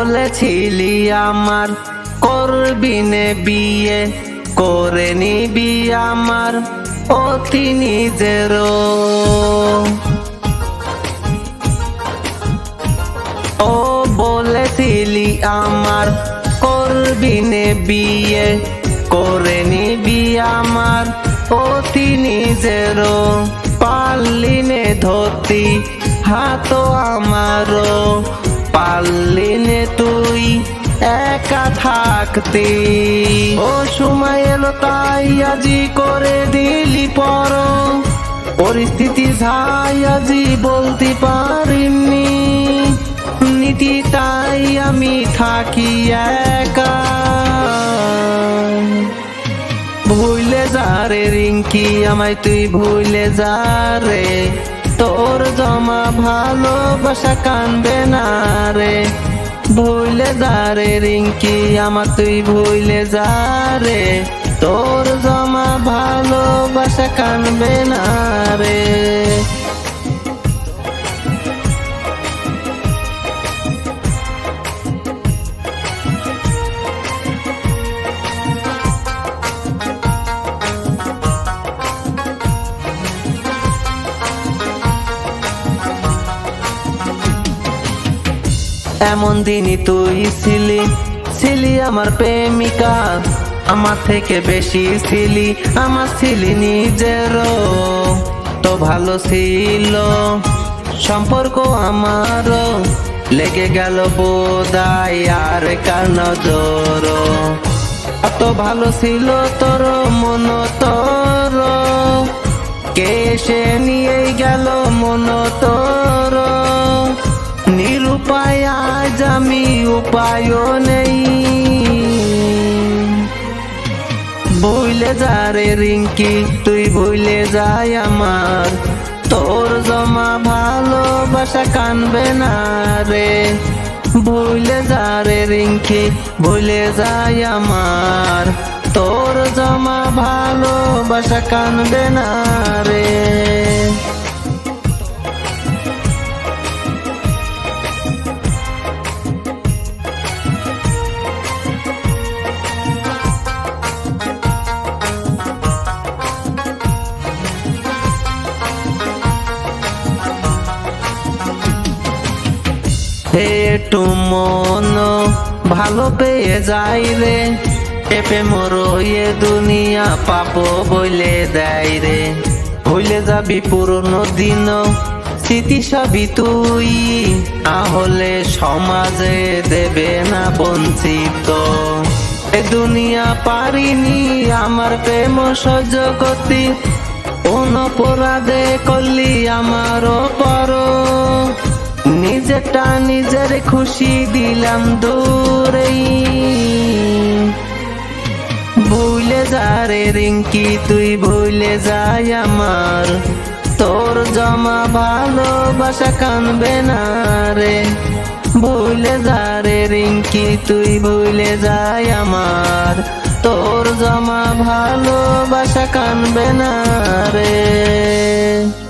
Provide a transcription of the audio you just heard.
বলেছিলি আমার, করবি নে বিয়ে, করে নিবি আমার অতি নিজেরও ও বলেছিলি আমার, করবি নে বিয়ে, করে নিবি আমার অতি নিজেরও পারলি নে ধরতি হাত আমারও থাকতি। ও সময় এলো তাই আজি করে দিলি পর। পরিস্থিতি ছাই আজি বলতে পারিনি। নীতি তাই আমি থাকি একা। ভুলে যা রে রিঙ্কি, আমায় তুই ভুলে যা রে। তোর জমা ভালোবাসা কান্দে না রে। ভুলে যা রে রিঙ্কি আমার তুই ভুলে যা রে। তোর জমা ভালোবাসা কানবে না। এমন দিনই তুই ছিলি ছিলি আমার প্রেমিকা, আমার থেকে বেশি ছিলি, আমার ছিলি নিজেরও। তো ভালো ছিল সম্পর্ক আমারও, লেগে গেল বোদাই আর কার নজর এত ভালো ছিল তোর মন তোর কে সে নিয়ে গেল মন তোর? আমি উপায় নেই। ভুলে যা রে রিঙ্কি, তুই ভুলে যাই আমার। তোর জমা ভালোবাসা কানবে না রে। ভুলে যা রে রিঙ্কি ভুলে যাই আমার। তোর জমা ভালোবাসা কানবে না রে। একটু মন ভালো পেয়ে যাই রে। পেপে মরো এ দুনিয়া পাপ বইলে দেয় রে। ভুলে যাবি পুরনো দিন, স্মৃতি সবই তুই। আহলে সমাজে দেবে না বঞ্চিত। এ দুনিয়া পারিনি, আমার প্রেম সহ্য করতি। কোন অপরাধে করলি আমারও পর নিজের খুশি দিলাম দূরেই। ভুলে যা রে রিঙ্কি, তুই ভুলে যাই আমার। তোর জমা ভালোবাসা কানবে না রে। ভুলে যা রে রিঙ্কি, তুই ভুলে যাই আমার। তোর জমা ভালোবাসা কানবে না রে।